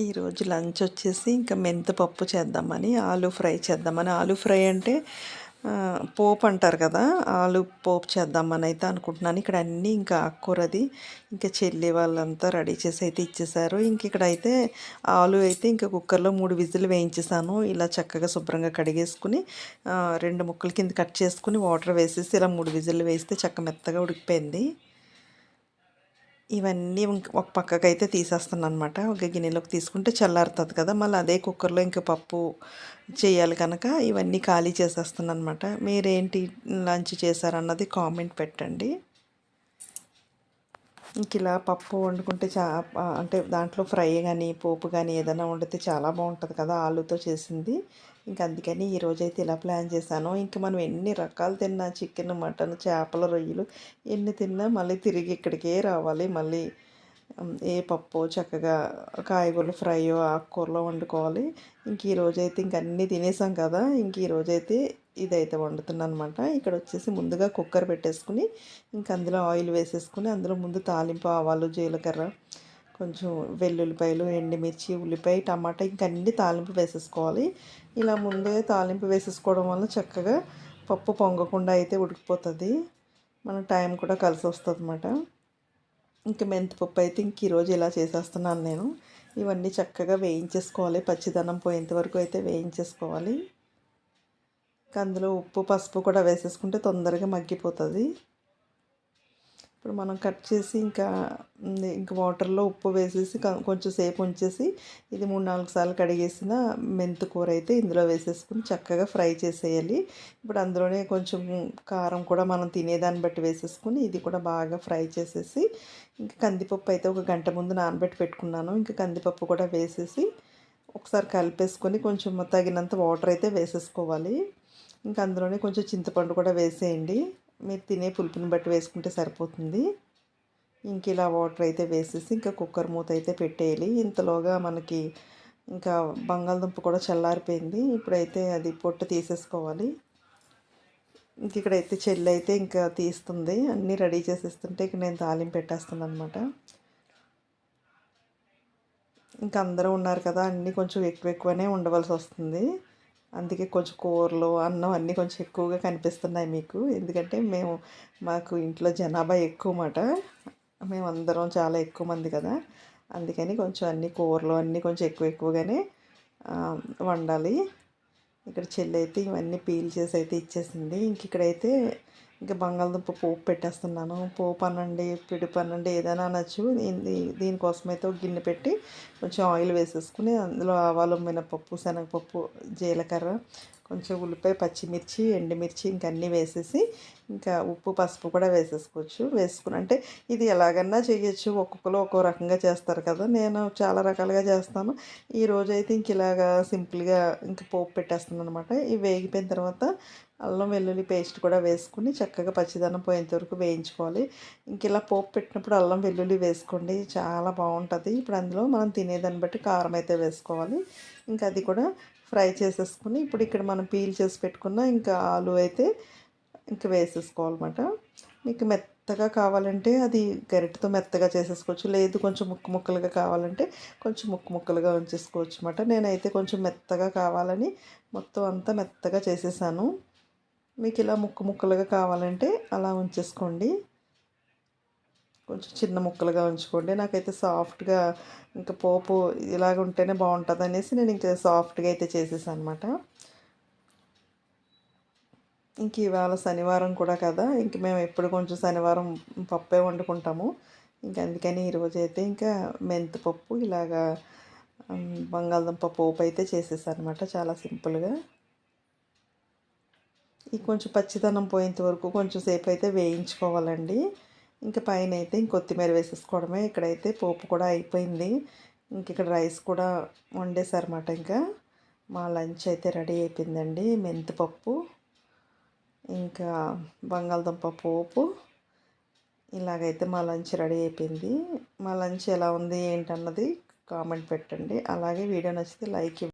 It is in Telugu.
ఈరోజు లంచ్ వచ్చేసి ఇంకా మెంతపప్పు చేద్దామని ఆలు ఫ్రై చేద్దామని. ఆలు ఫ్రై అంటే పోప్ పోపు అంటారు కదా ఆలు పోపు చేద్దామని అయితే అనుకుంటున్నాను. ఇక్కడ అన్నీ ఇంకా ఆకుకూరది ఇంకా చెల్లి వాళ్ళంతా రెడీ చేసి అయితే ఇచ్చేసారు. ఇంక ఇక్కడ అయితే ఆలు అయితే ఇంకా కుక్కర్లో మూడు విజిల్ వేయించేసాను. ఇలా చక్కగా శుభ్రంగా కడిగేసుకుని రెండు ముక్కలు కింద కట్ చేసుకుని వాటర్ వేసేసి ఇలా మూడు విజిల్ వేస్తే చక్క మెత్తగా ఉడికిపోయింది. ఇవన్నీ ఇంక ఒక పక్కకు అయితే తీసేస్తాను అనమాట ఒక గిన్నెలోకి తీసుకుంటే చల్లారుతుంది కదా. మళ్ళీ అదే కుక్కర్లో ఇంకా పప్పు చేయాలి కనుక ఇవన్నీ ఖాళీ చేసేస్తాను అనమాట మీరేంటి లంచ్ చేశారన్నది కామెంట్ పెట్టండి. ఇంక ఇలా పప్పు వండుకుంటే చా అంటే దాంట్లో ఫ్రై కానీ పోపు కానీ ఏదైనా వండితే చాలా బాగుంటుంది కదా ఆలుతో చేసింది. ఇంకా అందుకని ఈరోజైతే ఇలా ప్లాన్ చేశాను. ఇంకా మనం ఎన్ని రకాలు తిన్నా చికెన్ మటన్ చేపల రొయ్యలు ఎన్ని తిన్నా మళ్ళీ తిరిగి ఇక్కడికే రావాలి. మళ్ళీ ఏ పప్పు చక్కగా కాయగూరలు ఫ్రైయో ఆకుకూరలో వండుకోవాలి. ఇంక ఈరోజైతే ఇంక అన్నీ తినేసాం కదా. ఇంక ఈరోజైతే ఇదైతే వండుతున్నాను అనమాట ఇక్కడ వచ్చేసి ముందుగా కుక్కర్ పెట్టేసుకుని ఇంక అందులో ఆయిల్ వేసేసుకుని అందులో ముందు తాలింపు ఆవాలు జీలకర్ర కొంచెం వెల్లుల్లిపాయలు ఎండుమిర్చి ఉల్లిపాయ టమాటా ఇంక అన్ని తాలింపు వేసేసుకోవాలి. ఇలా ముందే తాలింపు వేసేసుకోవడం వల్ల చక్కగా పప్పు పొంగకుండా అయితే ఉడికిపోతుంది. మన టైం కూడా కలిసి వస్తుంది అనమాట ఇంకా మెంతిపప్పు అయితే ఇంక ఈరోజు ఇలా చేసేస్తున్నాను నేను. ఇవన్నీ చక్కగా వేయించేసుకోవాలి. పచ్చిదనం పోయేంత వరకు అయితే వేయించేసుకోవాలి. అందులో ఉప్పు పసుపు కూడా వేసేసుకుంటే తొందరగా మగ్గిపోతుంది. ఇప్పుడు మనం కట్ చేసి ఇంకా ఇంకా వాటర్లో ఉప్పు వేసేసి కొంచెం సేపు ఉంచేసి ఇది మూడు నాలుగు సార్లు కడిగేసిన మెంతు కూర అయితే ఇందులో వేసేసుకుని చక్కగా ఫ్రై చేసేయాలి. ఇప్పుడు అందులోనే కొంచెం కారం కూడా మనం తినేదాన్ని బట్టి వేసేసుకుని ఇది కూడా బాగా ఫ్రై చేసేసి ఇంకా కందిపప్పు అయితే ఒక గంట ముందు నానబెట్టి పెట్టుకున్నాను. ఇంకా కందిపప్పు కూడా వేసేసి ఒకసారి కలిపేసుకొని కొంచెం తగినంత వాటర్ అయితే వేసేసుకోవాలి. ఇంకా అందులోనే కొంచెం చింతపండు కూడా వేసేయండి. మీరు తినే పులుపుని బట్టి వేసుకుంటే సరిపోతుంది. ఇంక ఇలా వాటర్ అయితే వేసేసి ఇంకా కుక్కర్ మూత అయితే పెట్టేయాలి. ఇంతలోగా మనకి ఇంకా బంగాళదుంప కూడా చల్లారిపోయింది. ఇప్పుడైతే అది పొట్టు తీసేసుకోవాలి. ఇంక ఇక్కడైతే చెల్లి అయితే ఇంకా తీస్తుంది. అన్నీ రెడీ చేసేస్తుంటే ఇక నేను తాలింపు పెట్టేస్తాను అనమాట ఇంకా అందరూ ఉన్నారు కదా అన్నీ కొంచెం ఎక్కువ ఎక్కువనే ఉండవలసి వస్తుంది. అందుకే కొంచెం కూరలు అన్నం అన్నీ కొంచెం ఎక్కువగా కనిపిస్తున్నాయి మీకు. ఎందుకంటే మేము మాకు ఇంట్లో జనాభా ఎక్కువ మాట మేమందరం చాలా ఎక్కువ మంది కదా. అందుకని కొంచెం అన్ని కూరలు అన్నీ కొంచెం ఎక్కువ ఎక్కువగానే వండాలి. ఇక్కడ చెల్లి అయితే ఇవన్నీ పీల్ చేసి అయితే ఇచ్చేసింది. ఇంక ఇక్కడైతే ఇంకా బంగాళదుంప పోపు పెట్టేస్తున్నాను. పోపు అనండి పిడి అనండి ఏదైనా అనొచ్చు. దీనికోసం అయితే ఒక గిన్నె పెట్టి కొంచెం ఆయిల్ వేసేసుకుని అందులో ఆవాలు మినపప్పు శనగపప్పు జీలకర్ర కొంచెం ఉల్లిపాయ పచ్చిమిర్చి ఎండుమిర్చి ఇంక అన్నీ వేసేసి ఇంకా ఉప్పు పసుపు కూడా వేసేసుకోవచ్చు. వేసుకుని అంటే ఇది ఎలాగన్నా చేయొచ్చు. ఒక్కొక్కరు ఒక్కో రకంగా చేస్తారు కదా. నేను చాలా రకాలుగా చేస్తాను. ఈ అయితే ఇంక ఇలాగా సింపుల్గా ఇంక పోపు పెట్టేస్తున్నాను అనమాట ఇవి వేగిపోయిన తర్వాత అల్లం వెల్లుల్లి పేస్ట్ కూడా వేసుకుని చక్కగా పచ్చిదనం పోయేంత వరకు వేయించుకోవాలి. ఇంక ఇలా పోపు పెట్టినప్పుడు అల్లం వెల్లుల్లి వేసుకోండి. చాలా బాగుంటుంది. ఇప్పుడు అందులో మనం తినేదాన్ని బట్టి కారం అయితే వేసుకోవాలి. ఇంకా అది కూడా ఫ్రై చేసేసుకుని ఇప్పుడు ఇక్కడ మనం పీల్ చేసి పెట్టుకున్న ఇంకా ఆలు అయితే ఇంకా వేసేసుకోవాలన్నమాట. మీకు మెత్తగా కావాలంటే అది గరిటతో మెత్తగా చేసేసుకోవచ్చు. లేదు కొంచెం ముక్కు ముక్కలుగా కావాలంటే కొంచెం ముక్కు ముక్కలుగా ఉంచేసుకోవచ్చు అనమాట నేనైతే కొంచెం మెత్తగా కావాలని మొత్తం అంతా మెత్తగా చేసేసాను. మీకు ఇలా ముక్కు ముక్కలుగా కావాలంటే అలా ఉంచేసుకోండి. కొంచెం చిన్న ముక్కలుగా ఉంచుకోండి. నాకైతే సాఫ్ట్గా ఇంకా పోపు ఇలాగ ఉంటేనే బాగుంటుంది అనేసి నేను ఇంకా సాఫ్ట్గా అయితే చేసేసాను అనమాట ఇంక ఇవాళ శనివారం కూడా కదా ఇంక మేము ఎప్పుడు కొంచెం శనివారం పప్పే వండుకుంటాము. ఇంక అందుకని ఈరోజు అయితే ఇంకా మెంతిపప్పు ఇలాగా బంగాళదుంప పోపు అయితే చేసేసాను అనమాట చాలా సింపుల్గా. ఈ కొంచెం పచ్చిదనం పోయేంత వరకు కొంచెం సేపు అయితే వేయించుకోవాలండి. ఇంకా పైన అయితే ఇంక కొత్తిమీర వేసేసుకోవడమే. ఇక్కడైతే పోపు కూడా అయిపోయింది. ఇంక ఇక్కడ రైస్ కూడా వండేసారన్నమాట ఇంకా. మా లంచ్ అయితే రెడీ అయిపోయిందండి. మెంతిపప్పు ఇంకా బంగాళదుంప పోపు. ఇలాగైతే మా లంచ్ రెడీ అయిపోయింది. మా లంచ్ ఎలా ఉంది ఏంటన్నది కామెంట్ పెట్టండి. అలాగే వీడియో నచ్చితే లైక్